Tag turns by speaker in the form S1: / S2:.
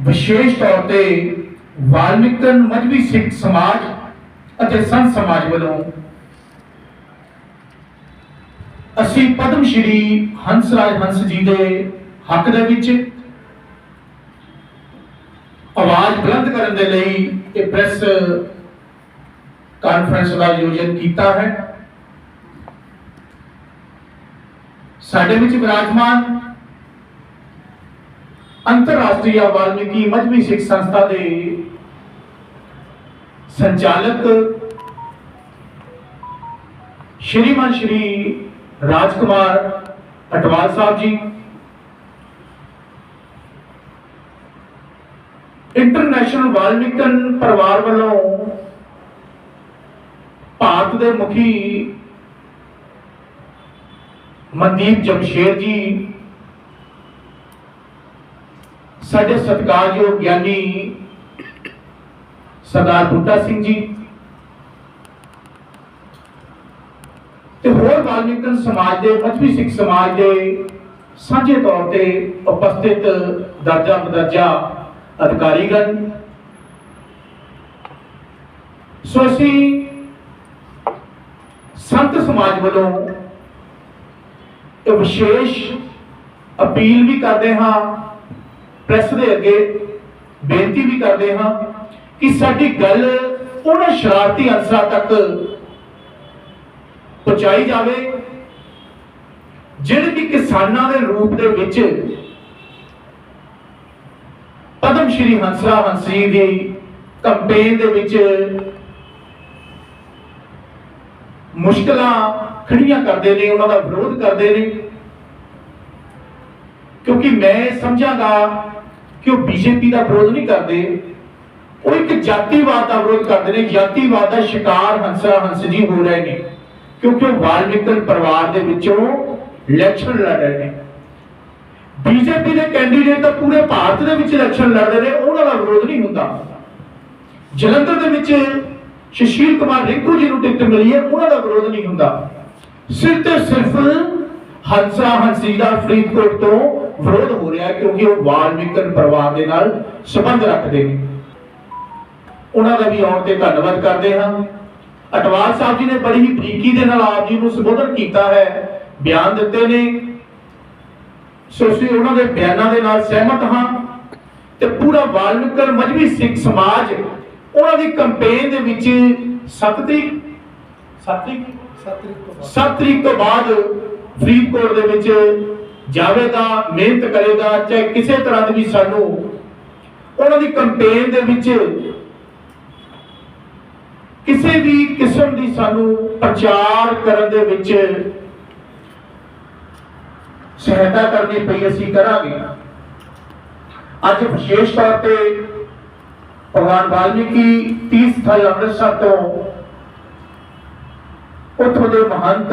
S1: ਵਿਸ਼ੇਸ਼ ਤੌਰ ਤੇ ਵਾਲਮੀਕਨ ਮਜਬੀ ਸਿੱਖ ਸਮਾਜ ਅਤੇ ਸੰਤ ਸਮਾਜ ਵੱਲੋਂ ਅਸੀਂ ਪਦਮ ਸ਼੍ਰੀ ਹੰਸਰਾਜ ਹੰਸ ਜੀ ਦੇ ਹੱਕ ਦੇ ਵਿੱਚ ਆਵਾਜ਼ ਬੁਲੰਦ ਕਰਨ ਦੇ ਲਈ ਇਹ ਪ੍ਰੈਸ ਕਾਨਫਰੰਸ ਦਾ ਆਯੋਜਨ ਕੀਤਾ ਹੈ। ਸਾਡੇ ਵਿੱਚ ਵਿਰਾਜਮਾਨ ਅੰਤਰਰਾਸ਼ਟਰੀ ਵਾਲਮੀਕੀ ਮਜਬੀ ਸਿੱਖ ਸੰਸਥਾ ਦੇ ਸੰਚਾਲਕ ਸ਼੍ਰੀਮਾਨ ਸ਼੍ਰੀ ਰਾਜਕੁਮਾਰ ਅਟਵਾਲ ਸਾਹਿਬ ਜੀ, ਇੰਟਰਨੈਸ਼ਨਲ ਵਾਲਮੀਕਨ ਪਰਿਵਾਰ ਵੱਲੋਂ ਭਾਰਤ ਦੇ ਮੁਖੀ ਮਨਦੀਪ ਜਮਸ਼ੇਰ ਜੀ ਸਾਡੇ ਸਤਿਕਾਰਯੋਗ ਗਿਆਨੀ ਸਰਦਾਰ ਬੂਟਾ ਸਿੰਘ ਜੀ ਤੇ ਹੋਰ ਵਾਲਮੀਕਨ ਸਮਾਜ ਦੇ ਮਜਬੀ ਸਿੱਖ ਸਮਾਜ ਦੇ ਸਾਂਝੇ ਤੌਰ ਤੇ ਉਪਸਥਿਤ ਦਰਜਾ ਬਦਰਜਾ ਅਧਿਕਾਰੀਗਣ। ਸੋ ਅਸੀਂ ਸੰਤ ਸਮਾਜ ਵੱਲੋਂ ਇਹ ਵਿਸ਼ੇਸ਼ ਅਪੀਲ ਵੀ ਕਰਦੇ ਹਾਂ ਪ੍ਰੈਸ ਦੇ ਅੱਗੇ ਬੇਨਤੀ ਵੀ ਕਰਦੇ ਹਾਂ ਕਿ ਸਾਡੀ ਗੱਲ ਉਹਨਾਂ ਸ਼ਰਾਰਤੀ ਅਨਸਰਾਂ ਤੱਕ ਪਹੁੰਚਾਈ ਜਾਵੇ, ਜਿਹੜੇ ਕਿ ਕਿਸਾਨਾਂ ਦੇ ਰੂਪ ਦੇ ਵਿੱਚ ਪਦਮ ਸ਼੍ਰੀ ਹੰਸਰਾ ਹੰਸੀ ਦੀ ਕੰਪੇਨ ਦੇ ਵਿੱਚ ਮੁਸ਼ਕਲਾਂ ਖੜੀਆਂ ਕਰਦੇ ਨੇ, ਉਹਨਾਂ ਦਾ ਵਿਰੋਧ ਕਰਦੇ ਨੇ। ਕਿਉਂਕਿ ਮੈਂ ਸਮਝਾਂਗਾ ਕਿ ਉਹ ਬੀਜੇਪੀ ਦਾ ਵਿਰੋਧ ਨਹੀਂ ਕਰਦੇ। ਉਹ ਇੱਕ ਜਾਤੀਵਾਦ ਦਾ ਵਿਰੋਧ ਕਰਦੇ ਨੇ। ਜਾਤੀਵਾਦ ਦਾ ਸ਼ਿਕਾਰ ਹੰਸਰਾ ਹੰਸ ਜੀ ਹੋ ਰਹੇ ਨੇ। ਕਿਉਂਕਿ ਉਹ ਵਾਲਮੀਕਨ ਪਰਿਵਾਰ ਦੇ ਵਿੱਚੋਂ ਇਲੈਕਸ਼ਨ ਲੜ ਰਹੇ ਨੇ। ਬੀਜੇਪੀ ਦੇ ਕੈਂਡੀਡੇਟ ਤਾਂ ਪੂਰੇ ਭਾਰਤ ਦੇ ਵਿੱਚ ਇਲੈਕਸ਼ਨ ਲੜ ਰਹੇ ਨੇ। ਉਹਨਾਂ ਦਾ ਵਿਰੋਧ ਨਹੀਂ ਹੁੰਦਾ। ਜਲੰਧਰ ਦੇ ਵਿੱਚ ਸ਼ਸ਼ੀਲ ਕੁਮਾਰ ਰਿੰਕੂ ਜੀ ਨੂੰ ਟਿਕਟ ਮਿਲੀ ਹੈ। ਉਹਨਾਂ ਦਾ ਵਿਰੋਧ ਨਹੀਂ ਹੁੰਦਾ। ਸਿਰਫ ਤੇ ਸਿਰਫ ਹੰਸਾ ਹੰਸੀ ਦਾ ਫਰੀਦਕੋਟ ਤੋਂ ਵਿਰੋਧ ਹੋ ਰਿਹਾ ਕਿਉਂਕਿ ਉਹ ਵਾਲਮੀਕਨ ਪਰਿਵਾਰ ਦੇ ਨਾਲ ਸੰਬੰਧ ਰੱਖਦੇ ਨੇ। ਉਹਨਾਂ ਦਾ ਵੀ ਆਉਣ ਤੇ ਧੰਨਵਾਦ ਕਰਦੇ ਹਾਂ। ਅਟਵਾਲ ਸਾਹਿਬ ਜੀ ਨੇ ਬੜੀ ਹੀ ਬਰੀਕੀ ਦੇ ਨਾਲ ਆਪ ਜੀ ਨੂੰ ਸੰਬੋਧਨ ਕੀਤਾ ਹੈ ਬਿਆਨ ਦਿੱਤੇ ਨੇ। ਸੋ ਅਸੀਂ ਉਹਨਾਂ ਦੇ ਬਿਆਨਾਂ ਦੇ ਨਾਲ ਸਹਿਮਤ ਹਾਂ ਤੇ ਪੂਰਾ ਵਾਲਮੀਕਨ ਮਜਬੀ ਸਿੱਖ ਸਮਾਜ ਉਹਨਾਂ ਦੀ ਕੰਪੇਨ ਦੇ ਵਿੱਚ 7 ਤਰੀਕ 7 ਤਰੀਕ 7 ਤਰੀਕ ਤੋਂ ਬਾਅਦ ਫਰੀਦਕੋਟ ਦੇ ਵਿੱਚ ਜਾਵੇਗਾ ਮਿਹਨਤ ਕਰੇਗਾ ਚਾਹੇ ਕਿਸੇ ਤਰ੍ਹਾਂ ਦੀ ਵੀ ਸਾਨੂੰ, ਉਹਨਾਂ ਦੀ ਕੰਪੇਨ ਦੇ ਵਿੱਚ ਕਿਸੇ ਵੀ ਕਿਸਮ ਦੀ ਸਾਨੂੰ ਪ੍ਰਚਾਰ ਕਰਨ ਦੇ ਵਿੱਚ ਸਹਾਇਤਾ ਕਰਨੀ ਪਈ, ਅਸੀਂ ਕਰਾਂਗੇ। ਅੱਜ ਵਿਸ਼ੇਸ਼ ਤੌਰ ਤੇ ਭਗਵਾਨ ਵਾਲਮੀਕੀ ਤੀਰਥ ਸਥਲ ਅੰਮ੍ਰਿਤਸਰ ਤੋਂ ਉੱਥੋਂ ਦੇ ਮਹੰਤ